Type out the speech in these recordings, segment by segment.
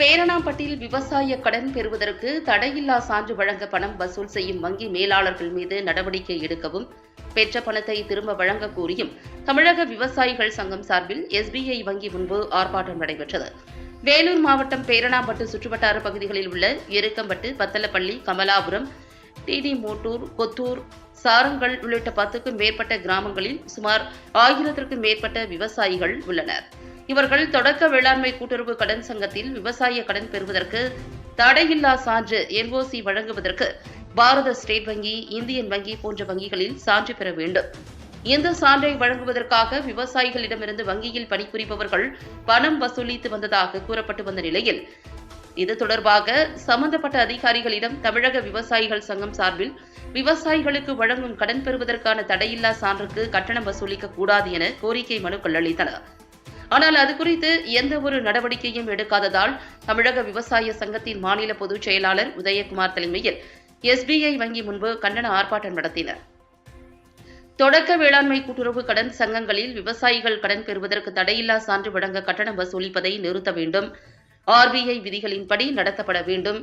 பேரணாம்பட்டில் விவசாய கடன் பெறுவதற்கு தடையில்லா சான்று வழங்க பணம் வசூல் செய்யும் வங்கி மேலாளர்கள் மீது நடவடிக்கை எடுக்கவும் பெற்ற பணத்தை திரும்ப வழங்க கோரியும் தமிழக விவசாயிகள் சங்கம் சார்பில் எஸ்பிஐ வங்கி முன்பு ஆர்ப்பாட்டம் நடைபெற்றது. வேலூர் மாவட்டம் பேரணாம்பட்டு சுற்றுவட்டார பகுதிகளில் உள்ள எருக்கம்பட்டு பத்தலப்பள்ளி கமலாபுரம் டிடி மோட்டூர் கொத்தூர் சாரங்கள் உள்ளிட்ட பத்துக்கும் மேற்பட்ட கிராமங்களில் சுமார் ஆயிரத்திற்கும் மேற்பட்ட விவசாயிகள் உள்ளனர். இவர்கள் தொடக்க வேளாண்மை கூட்டுறவு கடன் சங்கத்தில் விவசாய கடன் பெறுவதற்கு தடையில்லா சான்று எல்ஓசி வழங்குவதற்கு பாரத ஸ்டேட் வங்கி இந்தியன் வங்கி போன்ற வங்கிகளில் சான்று பெற வேண்டும். இந்த சான்றை வழங்குவதற்காக விவசாயிகளிடமிருந்து வங்கியில் பணிபுரிபவர்கள் பணம் வசூலித்து வந்ததாக கூறப்பட்டு வந்த நிலையில் இது தொடர்பாக சம்பந்தப்பட்ட அதிகாரிகளிடம் தமிழக விவசாயிகள் சங்கம் சார்பில் விவசாயிகளுக்கு வழங்கும் கடன் பெறுவதற்கான தடையில்லா சான்றுக்கு கட்டணம் வசூலிக்க கூடாது என கோரிக்கை மனுக்கள் அளித்தனர். ஆனால் அது குறித்து எந்த ஒரு நடவடிக்கையும் எடுக்காததால் தமிழக விவசாய சங்கத்தின் மாநில பொதுச் செயலாளர் உதயகுமார் தலைமையில் எஸ்பிஐ வங்கி முன்பு கண்டன ஆர்ப்பாட்டம் நடத்தினர். தொடக்க வேளாண்மை கூட்டுறவு கடன் சங்கங்களில் விவசாயிகள் கடன் பெறுவதற்கு தடையில்லா சான்று வழங்க கட்டணம் வசூலிப்பதை நிறுத்த வேண்டும். ஆர்பிஐ விதிகளின்படி நடத்தப்பட வேண்டும்.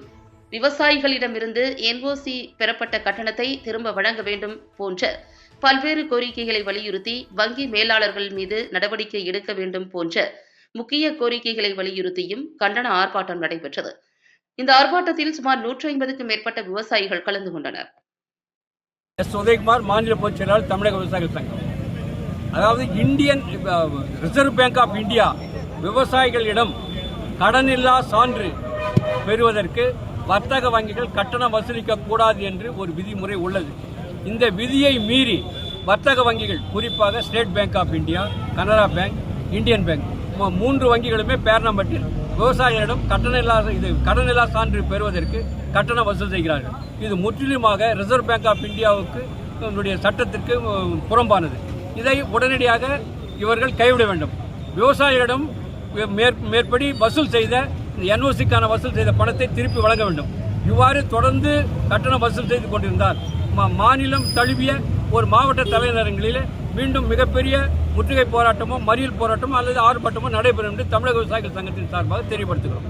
விவசாயிகளிடமிருந்து என்ஓசி பெறப்பட்ட கட்டணத்தை திரும்ப வழங்க வேண்டும் போன்ற பல்வேறு கோரிக்கைகளை வலியுறுத்தி வங்கி மேலாளர்கள் மீது நடவடிக்கை எடுக்க வேண்டும் போன்ற முக்கிய கோரிக்கைகளை வலியுறுத்தியும் கண்டன ஆர்ப்பாட்டம் நடைபெற்றது. இந்த ஆர்ப்பாட்டத்தில் சுமார் நூற்றி ஐம்பதுக்கும் மேற்பட்ட விவசாயிகள் கலந்து கொண்டனர். எஸ். உதயகுமார் மாநில பொதுச் செயலாளர் தமிழக விவசாயிகள் சங்கம். அதாவது Indian Reserve Bank of India விவசாயிகளிடம் கடனில்லா சான்று பெறுவதற்கு வர்த்தக வங்கிகள் கட்டணம் வசூலிக்க கூடாது என்று ஒரு விதிமுறை உள்ளது. இந்த விதியை மீறி வர்த்தக வங்கிகள் குறிப்பாக State Bank of India Canara Bank Indian Bank மூன்று வங்கிகளுமே பேரணம்பட்டில் விவசாயிகளிடம் இல்லாத இது கடன் இல்லா சான்று பெறுவதற்கு கட்டணம் வசூல் செய்கிறார்கள். இது முற்றிலுமாக ரிசர்வ் பேங்க் ஆஃப் இந்தியாவுக்கு நம்முடைய சட்டத்திற்கு புறம்பானது. இதை உடனடியாக இவர்கள் கைவிட வேண்டும். விவசாயிகளிடம் மேற் மேற்படி வசூல் செய்த என்ஓசிக்கான வசூல் செய்த பணத்தை திருப்பி வழங்க வேண்டும். இவ்வாறு தொடர்ந்து கட்டணம் வசூல் செய்து கொண்டிருந்தால் மாநிலம் தழுவிய ஒரு மாவட்ட தலைநகரங்களில் மீண்டும் மிகப்பெரிய முற்றுகை போராட்டமோ மறியல் போராட்டமோ அல்லது ஆர்ப்பாட்டமோ நடைபெறும் என்று தமிழக விவசாயிகள் சங்கத்தின் சார்பாக தெரியப்படுத்துகிறோம்.